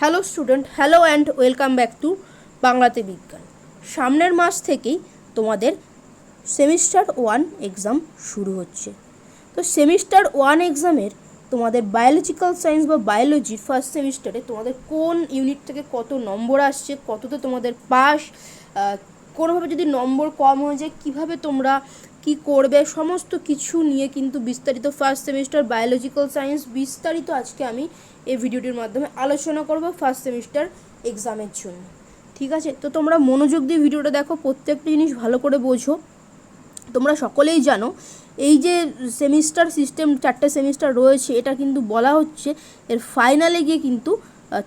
Hello student, hello and welcome back to বাংলাতে বিজ্ঞান। সামনের মাস থেকেই তোমাদের সেমিস্টার ওয়ান এক্সাম শুরু হচ্ছে। তো সেমিস্টার ওয়ান এক্সামের তোমাদের বায়োলজিক্যাল সায়েন্স বা বায়োলজির ফার্স্ট সেমিস্টারে তোমাদের কোন ইউনিট থেকে কত নম্বর আসছে, কততে তোমাদের পাস কোনোভাবে যদি নম্বর কম হয়ে যায়, কীভাবে তোমরা কি করবে, সমস্ত কিছু নিয়ে কিন্তু বিস্তারিত ফার্স্ট সেমিস্টার বায়োলজিক্যাল সায়েন্স বিস্তারিত আজকে আমি এই ভিডিওটির মাধ্যমে আলোচনা করব ফার্স্ট সেমিস্টার এক্সামের জন্য। ঠিক আছে? তো তোমরা মনোযোগ দিয়ে ভিডিওটা দেখো, প্রত্যেকটা জিনিস ভালো করে বোঝো। তোমরা সকলেই জানো, এই যে সেমিস্টার সিস্টেম চারটে সেমিস্টার রয়েছে, এটা কিন্তু বলা হচ্ছে এর ফাইনালে গিয়ে কিন্তু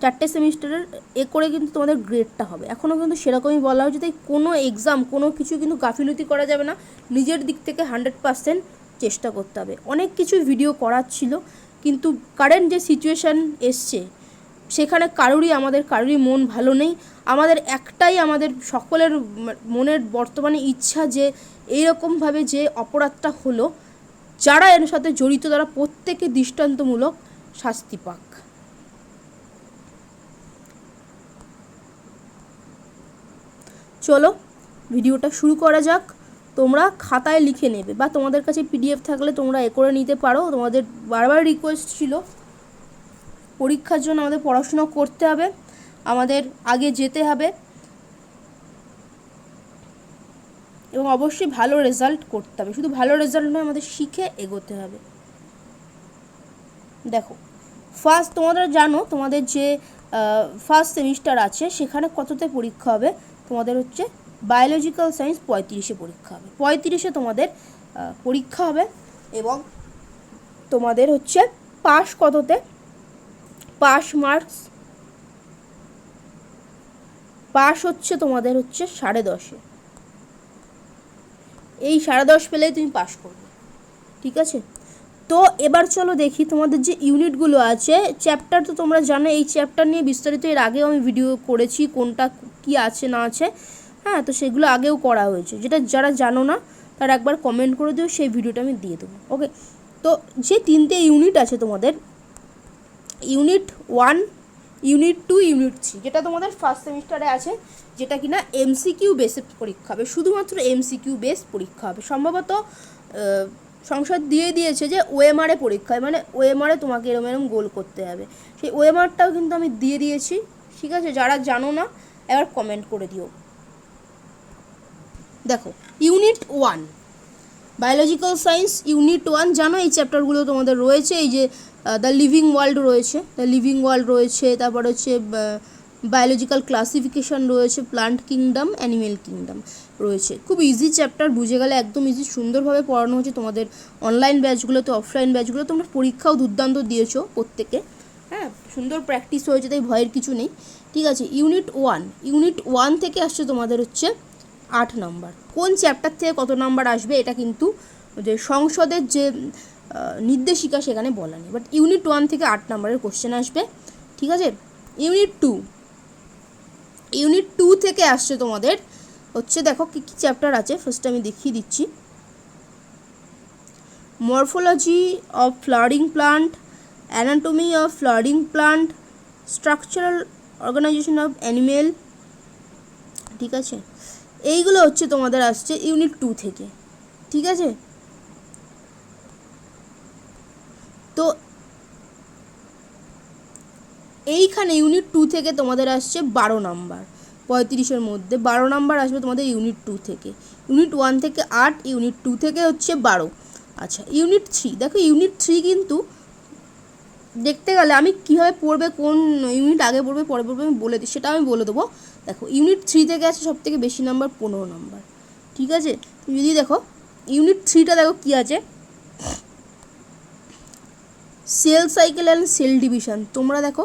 চারটে সেমিস্টারের এ করে কিন্তু তোমাদের গ্রেডটা হবে। এখনও কিন্তু সেরকমই বলা হচ্ছে তাই কোনো এক্সাম কোনো কিছু কিন্তু গাফিলতি করা যাবে না। নিজের দিক থেকে হান্ড্রেড পার্সেন্ট চেষ্টা করতে হবে। অনেক কিছু ভিডিও করার ছিল কিন্তু কারেন্ট যে সিচুয়েশান এসছে, সেখানে কারোরই আমাদের, কারোরই মন ভালো নেই। আমাদের একটাই আমাদের সকলের মনের বর্তমানে ইচ্ছা যে এইরকমভাবে যে অপরাধটা হলো, যারা এর সাথে জড়িত, তারা প্রত্যেকে দৃষ্টান্তমূলক শাস্তি পাক। চলো, ভিডিওটা শুরু করা যাক। তোমরা খাতায় লিখে নেবে বা তোমাদের কাছে পিডিএফ থাকলে তোমরা এ করে নিতে পারো। তোমাদের বারবার রিকোয়েস্ট ছিল, পরীক্ষার জন্য আমাদের পড়াশোনা করতে হবে, আমাদের আগে যেতে হবে এবং অবশ্যই ভালো রেজাল্ট করতে হবে। শুধু ভালো রেজাল্ট নয়, আমাদের শিখে এগোতে হবে। দেখো ফার্স্ট তোমাদের জানো তোমাদের যে ফার্স্ট সেমিস্টার আছে, সেখানে কততে পরীক্ষা হবে? তোমাদের হচ্ছে বায়োলজিক্যাল সায়েন্স পঁয়ত্রিশে পরীক্ষা হবে। পঁয়ত্রিশে তোমাদের পরীক্ষা হবে এবং তোমাদের হচ্ছে পাস কততে? পাস মার্কস পাস হচ্ছে তোমাদের হচ্ছে সাড়ে দশে। এই সাড়ে দশ পেলেই তুমি পাস করবে। ঠিক আছে? তো এবার চলো দেখি তোমাদের যে ইউনিটগুলো আছে। চ্যাপ্টার তো তোমরা জানো, এই চ্যাপ্টার নিয়ে বিস্তারিত এর আগেও আমি ভিডিও করেছি কোনটা কি আছে, না আছে। হ্যাঁ তো সেগুলো আগেও করা হয়েছে। যেটা যারা জানো না, তারা একবার কমেন্ট করে দিও, সেই ভিডিওটা আমি দিয়ে দেবো। ওকে তো যে তিনটে ইউনিট আছে তোমাদের, unit one unit two unit three যেটা তোমাদের ফার্স্ট সেমিস্টারে আছে, যেটা কিনা এমসিকিউ বেসে পরীক্ষা হবে। শুধুমাত্র এমসিকিউ বেস পরীক্ষা হবে। সম্ভবত সংসদ দিয়ে দিয়েছে যে ওএমআরে পরীক্ষায় মানে ওএমআরে তোমাকে এরম এরম গোল করতে হবে। সেই ওএমআরটাও কিন্তু আমি দিয়ে দিয়েছি, ঠিক আছে? যারা জানো না, এবার কমেন্ট করে দিও। দেখো unit one biological science unit one জানো এই চ্যাপ্টারগুলো তোমাদের রয়েছে? এই যে দ্য লিভিং ওয়ার্ল্ড রয়েছে দ্য লিভিং ওয়ার্ল্ড রয়েছে, তারপর হচ্ছে বায়োলজিক্যাল ক্লাসিফিকেশন রয়েছে প্লান্ট কিংডম অ্যানিমেল কিংডম রয়েছে। খুব ইজি চ্যাপ্টার বুঝে গেলে একদম ইজি সুন্দরভাবে পড়ানো হচ্ছে তোমাদের অনলাইন ব্যাচগুলোতে অফলাইন ব্যাচগুলো তোমরা পরীক্ষাও দুর্দান্ত দিয়েছ প্রত্যেকে হ্যাঁ সুন্দর প্র্যাকটিস হয়েছে তাই ভয়ের কিছু নেই। ঠিক আছে ইউনিট ওয়ান ইউনিট ওয়ান থেকে আসছে তোমাদের হচ্ছে আট নাম্বার কোন চ্যাপ্টার থেকে কত নাম্বার আসবে এটা কিন্তু যে সংসদের যে নির্দেশিকা সেখানে বলা নেই। বাট ইউনিট ওয়ান থেকে আট নাম্বারের কোশ্চেন আসবে। ঠিক আছে? ইউনিট টু ইউনিট টু থেকে আসছে তোমাদের হচ্ছে দেখো কী কী চ্যাপ্টার আছে ফার্স্ট আমি দেখিয়ে দিচ্ছি। Morphology of flowering plant anatomy of flowering plant structural organisation of animal ঠিক আছে? এইগুলো হচ্ছে তোমাদের আসছে ইউনিট টু থেকে, ঠিক আছে? তো এইখানে ইউনিট টু থেকে তোমাদের আসছে বারো নাম্বার পঁয়ত্রিশের মধ্যে বারো নাম্বার আসবে তোমাদের ইউনিট টু থেকে। ইউনিট ওয়ান থেকে আট ইউনিট টু থেকে হচ্ছে বারো। আচ্ছা ইউনিট থ্রি দেখো ইউনিট থ্রি কিন্তু দেখতে গেলে আমি কীভাবে পড়বে, কোন ইউনিট আগে পড়বে, পরে পড়বে আমি বলে দিই সেটা আমি বলে দেবো। দেখো ইউনিট থ্রি থেকে আছে সব থেকে বেশি নাম্বার পনেরো নাম্বার। ঠিক আছে? যদি দেখো ইউনিট থ্রিটা দেখো কী আছে? Cell cycle and cell division তোমরা দেখো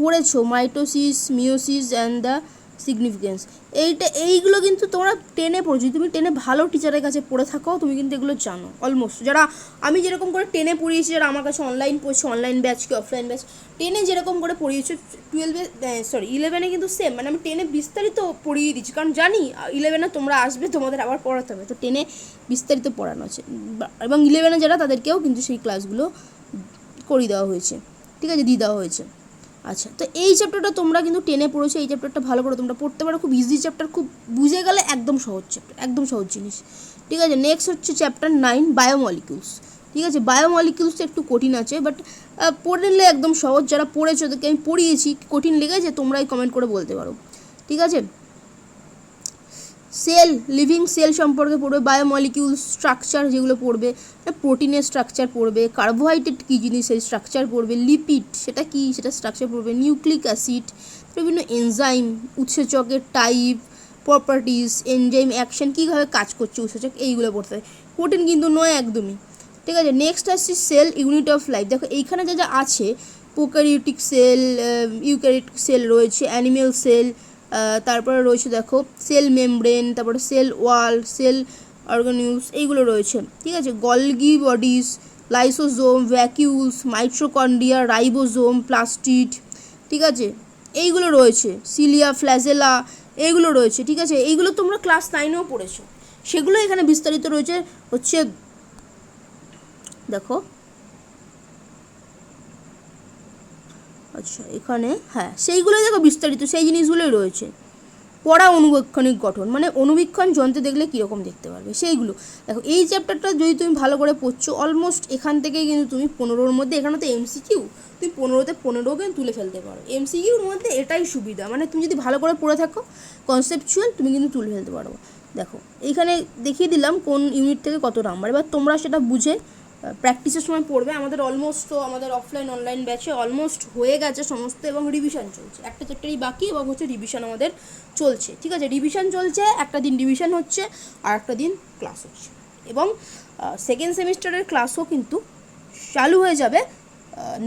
পড়েছো mitosis meiosis and the significance এইটা, এইগুলো কিন্তু তোমরা টেনে পড়ছো। যদি তুমি টেনে ভালো টিচারের কাছে পড়ে থাকো, তুমি কিন্তু এগুলো জানো অলমোস্ট যারা, আমি যেরকম করে টেনে পড়িয়েছি, যারা আমার কাছে অনলাইন পড়ছে অনলাইন ব্যাচ কি অফলাইন ব্যাচ টেনে যেরকম করে পড়িয়েছো টুয়েলভে সরি ইলেভেনে কিন্তু সেম মানে আমি টেনে বিস্তারিত পড়িয়ে দিচ্ছি। কারণ জানি ইলেভেনে তোমরা আসবে, তোমাদের আবার পড়াতে হবে। তো টেনে বিস্তারিত পড়ানো আছে এবং ইলেভেনে যারা, তাদেরকেও কিন্তু সেই ক্লাসগুলো করিয়ে দেওয়া হয়েছে। ঠিক আছে, দিয়ে দেওয়া হয়েছে। আচ্ছা তো এই চ্যাপ্টারটা তোমরা কিন্তু টেনে পড়েছো, এই চ্যাপ্টারটা ভালো করে তোমরা পড়তে পারো, খুব ইজি চ্যাপ্টার খুব বুঝে গেলে একদম সহজ চ্যাপ্টার একদম সহজ জিনিস। ঠিক আছে নেক্সট হচ্ছে চ্যাপ্টার নাইন বায়োমলিকিউলস ঠিক আছে বায়োমলিকিউলস একটু কঠিন আছে বাট পড়ে নিলে একদম সহজ, যারা পড়েছো, ওদেরকে আমি পড়িয়েছি, কঠিন লেগেছে, তোমরাই কমেন্ট করে বলতে পারো। ঠিক আছে? সেল লিভিং সেল সম্পর্কে পড়বে বায়োমলিকিউল স্ট্রাকচার যেগুলো পড়বে প্রোটিনের স্ট্রাকচার পড়বে কার্বোহাইড্রেট কী জিনিস সেই স্ট্রাকচার পড়বে লিপিড সেটা কি, সেটা স্ট্রাকচার পড়বে নিউক্লিক অ্যাসিড বিভিন্ন এনজাইম উৎসেচকের টাইপ প্রপার্টিস এনজাইম অ্যাকশন কীভাবে কাজ করছে, উৎসেচক এইগুলো পড়তে হবে কঠিন কিন্তু নয় একদমই। ঠিক আছে নেক্সট আসছে সেল ইউনিট অফ লাইফ দেখো, এইখানে যা যা আছে প্রোক্যারিওটিক সেল ইউক্যারিওটিক সেল রয়েছে অ্যানিমেল সেল তারপরে রয়েছে দেখো সেল মেমব্রেন তারপরে সেল ওয়াল সেল অর্গানিউলস এইগুলো রয়েছে, ঠিক আছে? Golgi bodies lysosome vacuoles mitochondria ribosome plastid ঠিক আছে? এইগুলো রয়েছে সিলিয়া ফ্ল্যাজেলা এইগুলো রয়েছে, ঠিক আছে? এইগুলো তোমরা ক্লাস নাইনেও পড়েছো। সেগুলো এখানে বিস্তারিত রয়েছে হচ্ছে দেখো আচ্ছা এখানে হ্যাঁ সেইগুলোই দেখো বিস্তারিত, সেই জিনিসগুলোই রয়েছে। পড়া অনুবীক্ষণিক গঠন মানে অনুবীক্ষণ যন্ত্রে দেখলে কীরকম দেখতে পারবে, সেইগুলো। দেখো, এই চ্যাপ্টারটা যদি তুমি ভালো করে পড়ছো অলমোস্ট এখান থেকেই কিন্তু তুমি পনেরোর মধ্যে এখানে তো এমসিকিউ তুমি পনেরোতে পনেরো কিন্তু তুলে ফেলতে পারো। এমসিকিউর মধ্যে এটাই সুবিধা মানে তুমি যদি ভালো করে পড়ে থাকো কনসেপচুয়াল তুমি কিন্তু তুলে ফেলতে পারো। দেখো এইখানে দেখিয়ে দিলাম কোন ইউনিট থেকে কত নাম্বার এবার তোমরা সেটা বুঝে প্র্যাকটিসের সময় পড়বে। আমাদের অলমোস্ট তো আমাদের অফলাইন অনলাইন ব্যাচে অলমোস্ট হয়ে গেছে সমস্ত এবং রিভিশন চলছে। একটা চ্যাপ্টারই বাকি এবং হচ্ছে রিভিশন আমাদের চলছে। ঠিক আছে? রিভিশন চলছে, একটা দিন রিভিশন হচ্ছে, আর একটা দিন ক্লাস হচ্ছে। এবং সেকেন্ড সেমিস্টারের ক্লাসও কিন্তু চালু হয়ে যাবে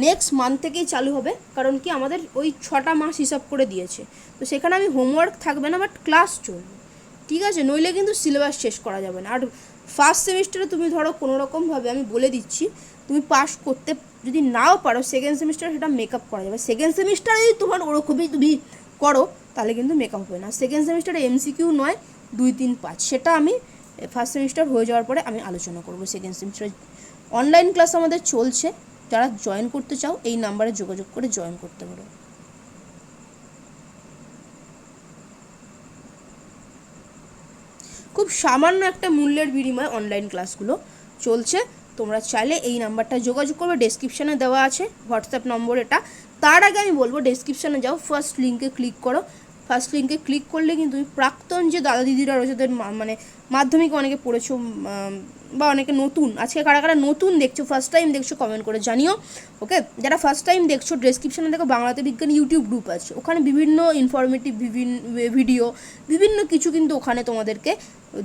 নেক্সট মান্থ থেকেই চালু হবে। কারণ কি? আমাদের ওই ছটা মাস হিসাব করে দিয়েছে। তো সেখানে আমি হোমওয়ার্ক থাকবে না বাট ক্লাস চলবে। ঠিক আছে? নইলে কিন্তু সিলেবাস শেষ করা যাবে না। আর ফার্স্ট সেমিস্টারে তুমি ধরো কোনো রকমভাবে আমি বলে দিচ্ছি, তুমি পাস করতে যদি নাও পারো সেকেন্ড সেমিস্টার সেটা মেকআপ করা যাবে। সেকেন্ড সেমিস্টারে যদি তোমার ওরকমই তুমি করো, তাহলে কিন্তু মেকআপ হবে না। সেকেন্ড সেমিস্টারে এমসিকিউ নয়, দুই, তিন, পাঁচ, সেটা আমি ফার্স্ট সেমিস্টার হয়ে যাওয়ার পরে আমি আলোচনা করব সেকেন্ড সেমিস্টারে অনলাইন ক্লাস আমাদের চলছে, যারা জয়েন করতে চাও, এই নাম্বারে যোগাযোগ করে জয়েন করতে পারো। খুব সামান্য একটা মূল্যের বিনিময়ে অনলাইন ক্লাসগুলো চলছে। তোমরা চাইলে এই নাম্বারটা যোগাযোগ করবে ডেসক্রিপশানে দেওয়া আছে হোয়াটসঅ্যাপ নম্বর এটা। তার আগে আমি বলব ডেসক্রিপশানে যাও ফার্স্ট লিঙ্কে ক্লিক করো। ফার্স্ট লিঙ্কে ক্লিক করলে কিন্তু প্রাক্তন যে দাদা দিদিরা রয়েছে তাদের মানে মাধ্যমিকে অনেকে পড়েছো বা অনেকে নতুন, আজকে কারা কারা নতুন দেখছ ফার্স্ট টাইম দেখছ কমেন্ট করে জানিও ওকে যারা ফার্স্ট টাইম দেখছ ডেসক্রিপশানে দেখো বাংলাতে বিজ্ঞান ইউটিউব গ্রুপ আছে। ওখানে বিভিন্ন ইনফরমেটিভ বিভিন্ন ভিডিও বিভিন্ন কিছু কিন্তু ওখানে তোমাদেরকে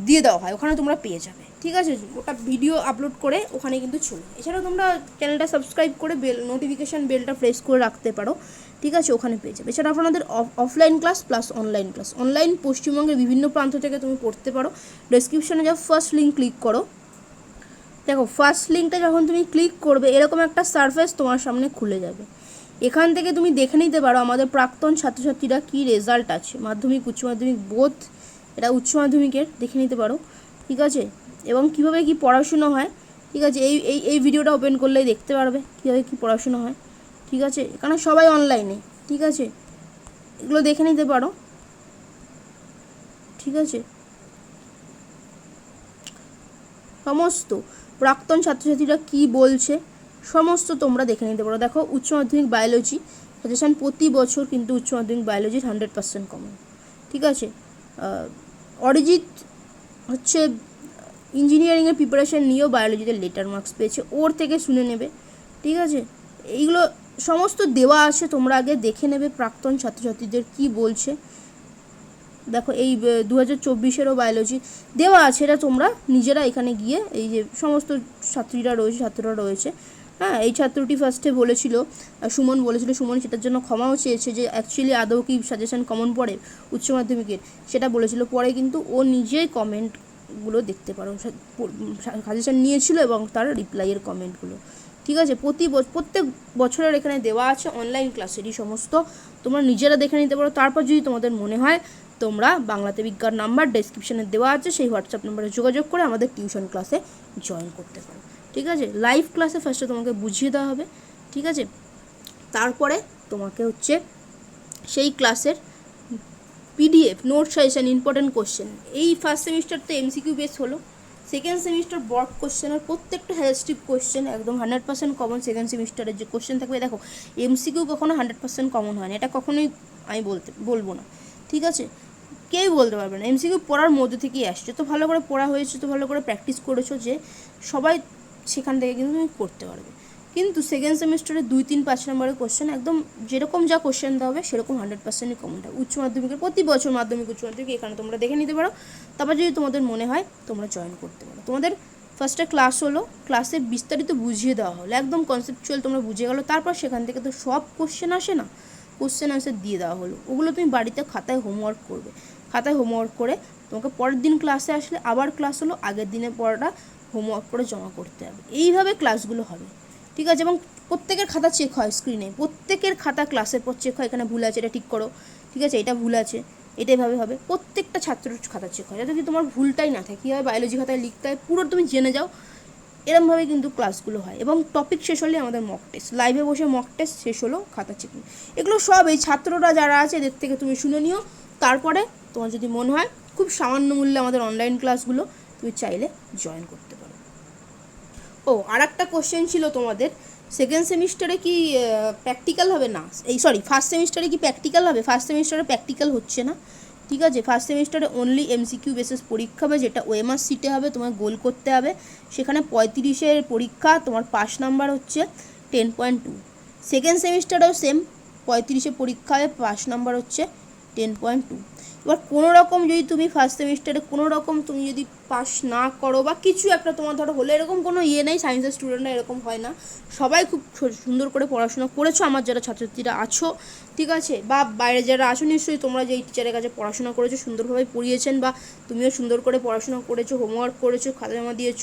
দিয়ে দেওয়া হয়। ওখানে তোমরা পেয়ে যাবে, ঠিক আছে? ওটা ভিডিও আপলোড করে ওখানে কিন্তু চলে এছাড়াও তোমরা চ্যানেলটা সাবস্ক্রাইব করে বেল নোটিফিকেশান বেলটা প্রেস করে রাখতে পারো, ঠিক আছে? ওখানে পেয়ে যাবে। এছাড়া আপনাদের offline class plus online class online পশ্চিমবঙ্গের বিভিন্ন প্রান্ত থেকে তুমি পড়তে পারো। ডেসক্রিপশানে যাও ফার্স্ট লিঙ্ক ক্লিক করো। দেখো ফার্স্ট লিঙ্কটা যখন তুমি ক্লিক করবে, এরকম একটা সারফেস তোমার সামনে খুলে যাবে। এখান থেকে তুমি দেখে নিতে পারো আমাদের প্রাক্তন ছাত্রছাত্রীরা কী রেজাল্ট আছে। মাধ্যমিক, উচ্চ মাধ্যমিক বোধ এটা উচ্চ মাধ্যমিকের, দেখে নিতে পারো, ঠিক আছে? এবং কীভাবে কি পড়াশুনো হয়, ঠিক আছে? এই এই এই ভিডিওটা ওপেন করলেই দেখতে পারবে কীভাবে কী পড়াশুনো হয়, ঠিক আছে? এখানে সবাই অনলাইনে ঠিক আছে? এগুলো দেখে নিতে পারো, ঠিক আছে? সমস্ত। প্রাক্তন ছাত্রছাত্রীরা কি বলছে, সমস্ত তোমরা দেখে নিতে পারো। দেখো, উচ্চ মাধ্যমিক বায়োলজি সাজেশন প্রতি বছর কিন্তু উচ্চ মাধ্যমিক বায়োলজির হান্ড্রেড পার্সেন্ট কমন ঠিক আছে? অরিজিৎ হচ্ছে ইঞ্জিনিয়ারিংয়ের প্রিপারেশান নিয়েও বায়োলজিতে লেটার মার্কস পেয়েছে। ওর থেকে শুনে নেবে। ঠিক আছে? এইগুলো সমস্ত দেওয়া আছে, তোমরা আগে দেখে নেবে প্রাক্তন ছাত্রছাত্রীদের কি বলছে। দেখো এই দু হাজার চব্বিশেরও বায়োলজি দেওয়া আছে, এটা তোমরা নিজেরা এখানে গিয়ে এই যে সমস্ত ছাত্রীরা রয়েছে, ছাত্ররা রয়েছে। হ্যাঁ এই ছাত্রটি ফার্স্টে বলেছিল সুমন বলেছিল, সুমন সেটার জন্য ক্ষমাও চেয়েছে যে অ্যাকচুয়ালি আদৌ কি সাজেশন কমন পড়ে উচ্চ মাধ্যমিকের, সেটা বলেছিল। পরে কিন্তু ও নিজেই কমেন্টগুলো দেখতে পারো সাজেশন নিয়েছিল এবং তার রিপ্লাইয়ের কমেন্টগুলো ঠিক আছে, প্রতি প্রত্যেক বছরের এখানে দেওয়া আছে অনলাইন ক্লাসেরই সমস্ত, তোমরা নিজেরা দেখে নিতে পারো। তারপর যদি তোমাদের মনে হয় তোমরা বাংলাতে বিজ্ঞান নাম্বার ডেসক্রিপশনে দেওয়া আছে, সেই হোয়াটসঅ্যাপ নাম্বারে যোগাযোগ করে আমাদের টিউশন ক্লাসে জয়েন করতে পারো। ঠিক আছে? লাইভ ক্লাসে ফার্স্টে তোমাকে বুঝিয়ে দেওয়া হবে। ঠিক আছে? তারপরে তোমাকে হচ্ছে সেই ক্লাসের PDF note suggestion important question এই ফার্স্ট সেমিস্টার তো এমসিকিউ বেস হলো। সেকেন্ড সেমিস্টার বড় কোশ্চেনের প্রত্যেকটা হ্যাস্টিভ কোশ্চেন একদম হান্ড্রেড পার্সেন্ট কমন সেকেন্ড সেমিস্টারের যে কোশ্চেন থাকবে। দেখো এমসিকিউ কখনো হান্ড্রেড পার্সেন্ট কমন হয় না এটা কখনোই আমি বলতে, বলব না। ঠিক আছে? কেউই বলতে পারবে না। এমসিকিউ পড়ার মধ্যে থেকেই আসছে। তো ভালো করে পড়া হয়েছে তো ভালো করে প্র্যাকটিস করেছ যে সবাই সেখান থেকে কিন্তু তুমি করতে পারবে। কিন্তু সেকেন্ড সেমিস্টারে দুই তিন পাঁচ নম্বরের কোশ্চেন একদম যেরকম যা কোশ্চেন দেওয়া হবে, সেরকম হান্ড্রেড পার্সেন্টই কমন থাকে উচ্চ মাধ্যমিকের প্রতি বছর মাধ্যমিক, উচ্চ মাধ্যমিক, এখানে তোমরা দেখে নিতে পারো। তারপর যদি তোমাদের মনে হয়, তোমরা জয়েন করতে পারো। তোমাদের ফার্স্টে ক্লাস হলো ক্লাসে বিস্তারিত বুঝিয়ে দেওয়া হলো। একদম কনসেপচুয়াল তোমরা বুঝে গেলো। তারপর সেখান থেকে তো সব কোশ্চেন আসে না? কোশ্চেন আনসার দিয়ে দেওয়া হলো। ওগুলো তুমি বাড়িতে খাতায় হোমওয়ার্ক করবে। খাতায় হোমওয়ার্ক করে তোমাকে পরের দিন ক্লাসে আসলে আবার ক্লাস হলো, আগের দিনে পড়াটা হোমওয়ার্ক করে জমা করতে হবে। এইভাবে ক্লাসগুলো হবে। ঠিক আছে? এবং প্রত্যেকের খাতা চেক হয় স্ক্রিনে প্রত্যেকের খাতা ক্লাসের পর চেক হয়। এখানে ভুল আছে, এটা ঠিক করো। ঠিক আছে? এটা ভুল আছে, এটা এভাবে হবে। প্রত্যেকটা ছাত্রের খাতা চেক হয়। যাতে কি তোমার ভুলটাই না থাকে। কী হয় বায়োলজি খাতায় লিখতে হয়, পুরো তুমি জেনে যাও। এরমভাবে কিন্তু ক্লাসগুলো হয়। এবং টপিক শেষ হলে আমাদের মক টেস্ট লাইভে বসে মক টেস্ট শেষ হলো, খাতা চেকিং এগুলো সব এই ছাত্ররা যারা আছে, এদের থেকে তুমি শুনে নিও। তারপরে তোমার যদি মনে হয়, খুব সামান্য মূল্যে আমাদের অনলাইন ক্লাসগুলো তুমি চাইলে জয়েন করতে পারো। ও আর একটা কোশ্চেন ছিল তোমাদের সেকেন্ড সেমিস্টারে কি প্র্যাকটিক্যাল হবে না? এই সরি ফার্স্ট সেমিস্টারে কি প্র্যাকটিক্যাল হবে? ফার্স্ট সেমিস্টারে প্র্যাকটিক্যাল হচ্ছে না? ঠিক আছে ফার্স্ট সেমিস্টারে অনলি এমসিকিউ বেসিস পরীক্ষা হবে, যেটা ওএমআর সিটে হবে, তোমার গোল করতে হবে। সেখানে পঁয়ত্রিশের পরীক্ষা, তোমার পাস নাম্বার হচ্ছে টেন পয়েন্ট টু সেকেন্ড সেমিস্টারেও সেম পঁয়ত্রিশে পরীক্ষা হবে পাস নাম্বার হচ্ছে টেন পয়েন্ট টু এবার কোনো রকম যদি তুমি ফার্স্ট সেমিস্টারে কোনো রকম তুমি যদি পাস না করো বা কিছু একটা তোমার ধরো হলে এরকম কোনো ইয়ে নেই সায়েন্সের স্টুডেন্টরা এরকম হয় না। সবাই খুব সুন্দর করে পড়াশোনা করেছ, আমার যারা ছাত্রছাত্রীরা আছো, ঠিক আছে? বা বাইরে যারা আছো, নিশ্চয়ই তোমরা যে টিচারের কাছে পড়াশোনা করেছ, সুন্দরভাবে পড়িয়েছেন বা তুমিও সুন্দর করে পড়াশোনা করেছ হোমওয়ার্ক করেছ খাতা জমা দিয়েছ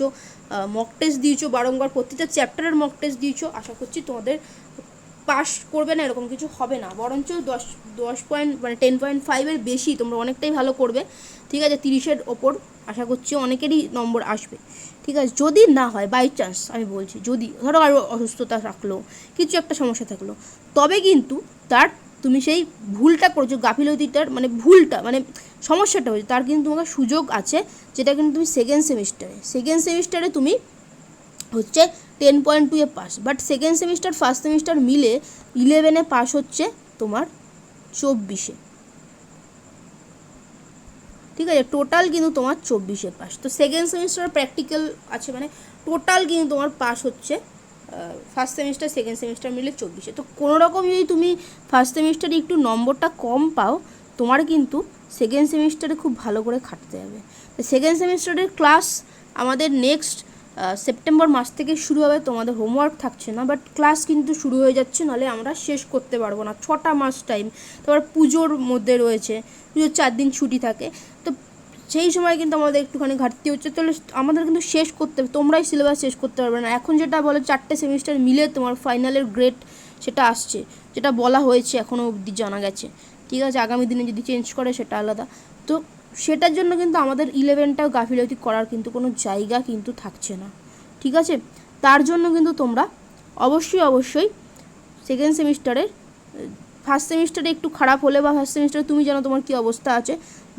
মক টেস্ট দিয়েছ, বারংবার প্রতিটা চ্যাপ্টারের মক টেস্ট দিয়েছ, আশা করছি তোমাদের পাস করবে না এরকম কিছু হবে না। বরঞ্চ দশ দশ পয়েন্ট মানে টেন পয়েন্ট ফাইভের বেশি তোমরা অনেকটাই ভালো করবে। ঠিক আছে, তিরিশের ওপর আশা করছি অনেকেরই নম্বর আসবে। ঠিক আছে, যদি না হয় বাই চান্স আমি বলছি, যদি ধরো আরও অসুস্থতা থাকল, কিছু একটা সমস্যা থাকল, তবে কিন্তু তার তুমি সেই ভুলটা করেছ, গাফিলতিটার মানে ভুলটা মানে সমস্যাটা হয়েছে, তার কিন্তু তোমাকে সুযোগ আছে, যেটা কিন্তু তুমি সেকেন্ড সেমিস্টারে সেকেন্ড সেমিস্টারে তুমি হচ্ছে ten point two A pass but second semester first semester মিলে ইলেভেনে পাস হচ্ছে তোমার চব্বিশে। ঠিক আছে টোটাল কিন্তু তোমার চব্বিশে পাস তো সেকেন্ড সেমিস্টার প্র্যাকটিক্যাল আছে মানে টোটাল কিন্তু তোমার পাস হচ্ছে ফার্স্ট সেমিস্টার সেকেন্ড সেমিস্টার মিলে চব্বিশে। তো কোনো রকম যদি তুমি ফার্স্ট সেমিস্টারে একটু নম্বরটা কম পাও, তোমার কিন্তু সেকেন্ড সেমিস্টারে খুব ভালো করে খাটতে হবে। সেকেন্ড সেমিস্টারের ক্লাস আমাদের নেক্সট সেপ্টেম্বর মাস থেকে শুরু হবে, তোমাদের হোমওয়ার্ক থাকছে না বাট ক্লাস কিন্তু শুরু হয়ে যাচ্ছে, নাহলে আমরা শেষ করতে পারব না, ছটা মাস টাইম তারপর পুজোর মধ্যে রয়েছে, পুজোর চার দিন ছুটি থাকে, তো সেই সময় কিন্তু আমাদের একটুখানি ঘাটতি হচ্ছে, তাহলে আমাদের কিন্তু শেষ করতে হবে, তোমরাই সিলেবাস শেষ করতে পারবে না। এখন যেটা বলে, চারটে সেমিস্টার মিলে তোমার ফাইনালের গ্রেড সেটা আসছে, যেটা বলা হয়েছে এখনও অবধি জানা গেছে, ঠিক আছে, আগামী দিনে যদি চেঞ্জ করে সেটা আলাদা, তো সেটার জন্য কিন্তু আমাদের ইলেভেনটাও গাফিলতি করার কিন্তু কোনো জায়গা কিন্তু থাকছে না। ঠিক আছে? তার জন্য কিন্তু তোমরা অবশ্যই অবশ্যই সেকেন্ড সেমিস্টারের ফার্স্ট সেমিস্টারে একটু খারাপ হলে বা ফার্স্ট সেমিস্টারে তুমি জানো তোমার কী অবস্থা আছে,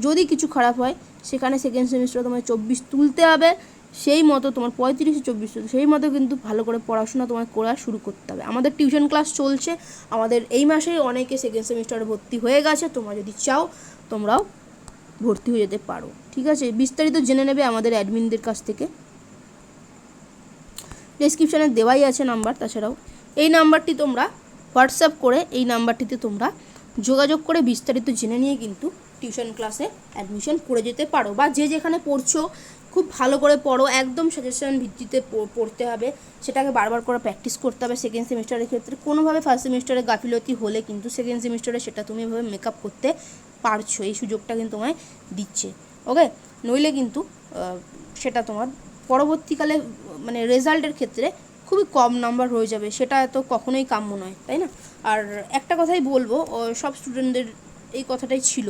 যদি কিছু খারাপ হয়, সেখানে সেকেন্ড সেমিস্টারে তোমার চব্বিশ তুলতে হবে, সেই মতো তোমার পঁয়ত্রিশে চব্বিশ সেই মতো কিন্তু ভালো করে পড়াশোনা তোমার করা শুরু করতে হবে। আমাদের টিউশন ক্লাস চলছে, আমাদের এই মাসেই অনেকে সেকেন্ড সেমিস্টারে ভর্তি হয়ে গেছে, তোমরা যদি চাও, তোমরাও ভর্তি হয়ে যেতে পারো। ঠিক আছে? বিস্তারিত জেনে নেবে আমাদের অ্যাডমিনদের কাছ থেকে। ডেসক্রিপশানে দেওয়াই আছে নাম্বার তাছাড়াও এই নাম্বারটি তোমরা হোয়াটসঅ্যাপ করে এই নাম্বারটিতে তোমরা যোগাযোগ করে বিস্তারিত জেনে নিয়ে কিন্তু টিউশন ক্লাসে অ্যাডমিশন করে যেতে পারো। বা যে যেখানে পড়ছো, খুব ভালো করে পড়ো, একদম সাজেশন ভিত্তিতে পড়তে হবে। সেটাকে বারবার করে প্র্যাকটিস করতে হবে সেকেন্ড সেমিস্টারের ক্ষেত্রে। কোনোভাবে ফার্স্ট সেমিস্টারে গাফিলতি হলে কিন্তু সেকেন্ড সেমিস্টারে সেটা তুমি এভাবে মেকআপ করতে পারছ, এই সুযোগটা কিন্তু তোমায় দিচ্ছে। ওকে নইলে কিন্তু সেটা তোমার পরবর্তীকালে মানে রেজাল্টের ক্ষেত্রে খুবই কম নাম্বার হয়ে যাবে। সেটা তো কখনোই কাম্য নয়, তাই না? আর একটা কথাই বলব সব স্টুডেন্টদের এই কথাটাই ছিল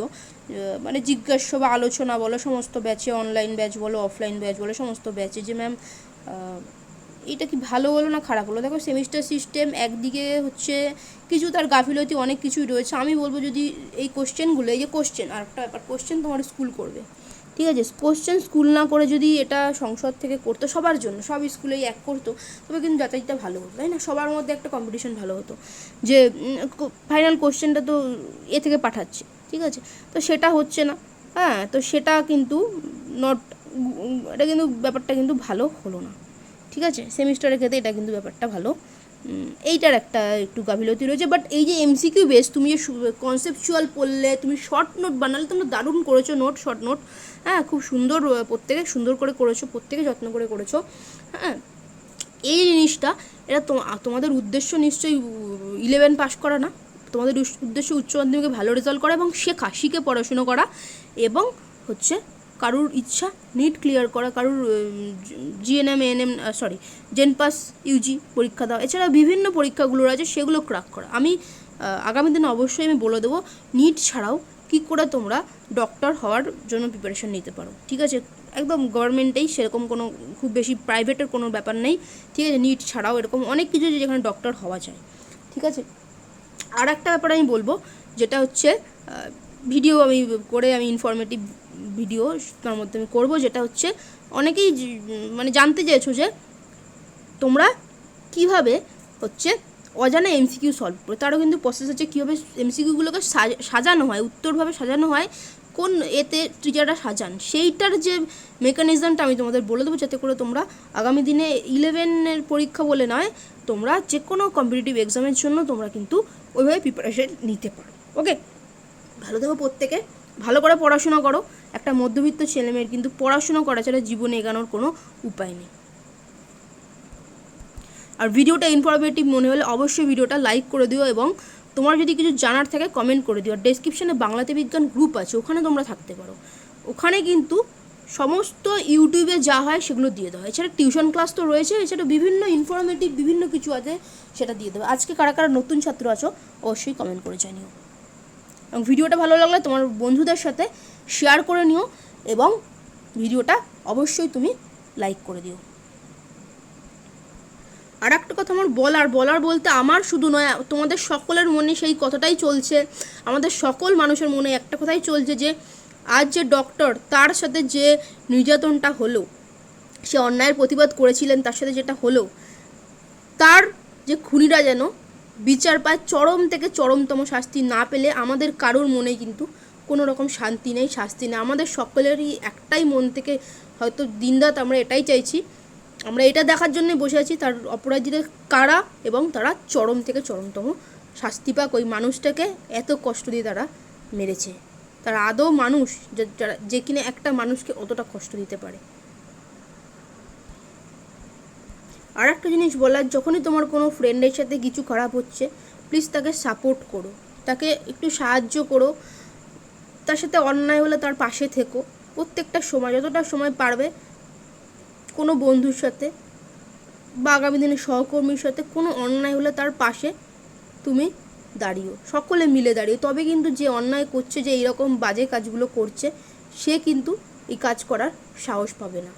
মানে জিজ্ঞাস্য বা আলোচনা বলো, সমস্ত ব্যাচে অনলাইন ব্যাচ বলো অফলাইন ব্যাচ বলো, সমস্ত ব্যাচে যে ম্যাম এটা কি ভালো হলো না খারাপ হলো? দেখো সেমিস্টার সিস্টেম একদিকে হচ্ছে কিছু তার গাফিলতি অনেক কিছুই রয়েছে। আমি বলব যদি এই কোশ্চেনগুলো এই যে কোশ্চেন আর একটা ব্যাপার কোশ্চেন তোমার স্কুল করবে। ঠিক আছে? কোশ্চেন স্কুল না করে যদি এটা সংসদ থেকে করতো সবার জন্য, সব স্কুলেই এক করতো, তবে কিন্তু যাতায়াতটা ভালো হতো, তাই না? সবার মধ্যে একটা কম্পিটিশন ভালো হতো যে ফাইনাল কোশ্চেনটা তো এ থেকে পাঠাচ্ছে, ঠিক আছে? তো সেটা হচ্ছে না হ্যাঁ? তো সেটা কিন্তু নট এটা কিন্তু ব্যাপারটা কিন্তু ভালো হলো না। ঠিক আছে? সেমিস্টারের ক্ষেত্রে এটা কিন্তু ব্যাপারটা ভালো। এইটার একটা একটু গাফিলতি রয়েছে বাট এই যে এমসিকিউ বেস তুমি যে কনসেপচুয়াল পড়লে, তুমি শর্ট নোট বানালে, তোমরা দারুণ করেছ নোট শর্ট নোট হ্যাঁ খুব সুন্দর প্রত্যেকে সুন্দর করে করেছ, প্রত্যেকে যত্ন করে করেছ। হ্যাঁ এই জিনিসটা, এটা তোমাদের উদ্দেশ্য নিশ্চয়ই ইলেভেন পাস করা না। তোমাদের উদ্দেশ্য উচ্চ মাধ্যমিকে ভালো রেজাল্ট করা এবং শেখা, শিখে পড়াশুনো করা এবং হচ্ছে কারুর ইচ্ছা নিট ক্লিয়ার করা, কারুর GNM ANM sorry JENPAS UG পরীক্ষা দেওয়া, এছাড়া বিভিন্ন পরীক্ষাগুলো আছে সেগুলো ক্রাক করা। আমি আগামী দিনে অবশ্যই আমি বলে দেবো নিট ছাড়াও কী করে তোমরা ডক্টর হওয়ার জন্য প্রিপারেশন নিতে পারো। ঠিক আছে? একদম গভর্নমেন্টেই সেরকম কোনো খুব বেশি প্রাইভেটের কোনো ব্যাপার নেই। ঠিক আছে? নিট ছাড়াও এরকম অনেক কিছু যেখানে ডক্টর হওয়া যায়। ঠিক আছে? আর একটা ব্যাপার আমি বলব, যেটা হচ্ছে ভিডিও আমি করে আমি ইনফরমেটিভ ভিডিও তার মধ্যে আমি করব, যেটা হচ্ছে অনেকেই মানে জানতে চেয়েছো যে তোমরা কীভাবে হচ্ছে অজানা এমসিকিউ সলভ করে। তারও কিন্তু প্রসেস হচ্ছে কীভাবে এমসিকিউগুলোকে সাজানো হয়, উত্তরভাবে সাজানো হয়, কোন এতে টিচাররা সাজান। সেইটার যে মেকানিজমটা আমি তোমাদের বলে দেবো, যাতে করে তোমরা আগামী দিনে ইলেভেনের পরীক্ষা বলে নয়, তোমরা যে কোনো কম্পিটিটিভ এক্সামের জন্য তোমরা কিন্তু ওইভাবে প্রিপারেশন নিতে পারো। ওকে ভালো থেকো প্রত্যেকে। ভালো করে পড়াশোনা করো। একটা মধ্যবিত্ত ছেলেমেয়ের কিন্তু পড়াশোনা করা ছাড়া জীবনে এগানোর কোনো উপায় নেই। আর ভিডিওটা ইনফরমেটিভ মনে হলে অবশ্যই ভিডিওটা লাইক করে দিও এবং তোমার যদি কিছু জানার থাকে কমেন্ট করে দিও। আর ডেসক্রিপশনে বাংলাতে বিজ্ঞান গ্রুপ আছে, ওখানে তোমরা থাকতে পারো। ওখানে কিন্তু সমস্ত ইউটিউবে যা হয় সেগুলো দিয়ে দেওয়া হয়। এছাড়া টিউশন ক্লাস তো রয়েছে, এছাড়া বিভিন্ন ইনফরমেটিভ বিভিন্ন কিছু আছে, সেটা দিয়ে দেবে। আজকে কারা কারা নতুন ছাত্র আছো, অবশ্যই কমেন্ট করে জানিও। এবং ভিডিওটা ভালো লাগলে তোমার বন্ধুদের সাথে শেয়ার করে নিও এবং ভিডিওটা অবশ্যই তুমি লাইক করে দিও। আর একটা কথা আমার বলার বলার বলতে আমার শুধু নয়, তোমাদের সকলের মনে সেই কথাটাই চলছে। আমাদের সকল মানুষের মনে একটা কথাই চলছে যে, আজ যে ডক্টর তার সাথে যে নির্যাতনটা হলো, সে অন্যায়ের প্রতিবাদ করেছিলেন তার সাথে যেটা হলো, তার যে খুনিরা যেন বিচার পায়, চরম থেকে চরমতম শাস্তি না পেলে আমাদের কারোর মনে কিন্তু কোনো রকম শান্তি নেই, শাস্তি নেই। আমাদের সকলেরই একটাই মন থেকে হয়তো দিনরাত আমরা এটাই চাইছি। আমরা এটা দেখার জন্য বসে আছি, তার অপরাধীরা কারা এবং তারা চরম থেকে চরমতম শাস্তি পাক। ওই মানুষটাকে এত কষ্ট দিয়ে তারা মেরেছে। তারা আদৌ মানুষ যারা, যে কিনা একটা মানুষকে অতটা কষ্ট দিতে পারে। আর একটা জিনিস বলার, যখনই তোমার কোনো ফ্রেন্ডের সাথে কিছু খারাপ হচ্ছে প্লিজ তাকে সাপোর্ট করো। তাকে একটু সাহায্য করো। তার সাথে অন্যায় হলে তার পাশে থেকো। প্রত্যেকটা সময়, যতটা সময় পারবে কোনো বন্ধুর সাথে বা আগামী দিনে সহকর্মীর সাথে কোনো অন্যায় হলে তার পাশে তুমি দাঁড়িও। সকলে মিলে দাঁড়িয়ে তবে কিন্তু যে অন্যায় করছে, যে এইরকম বাজে কাজগুলো করছে, সে কিন্তু এই কাজ করার সাহস পাবে না।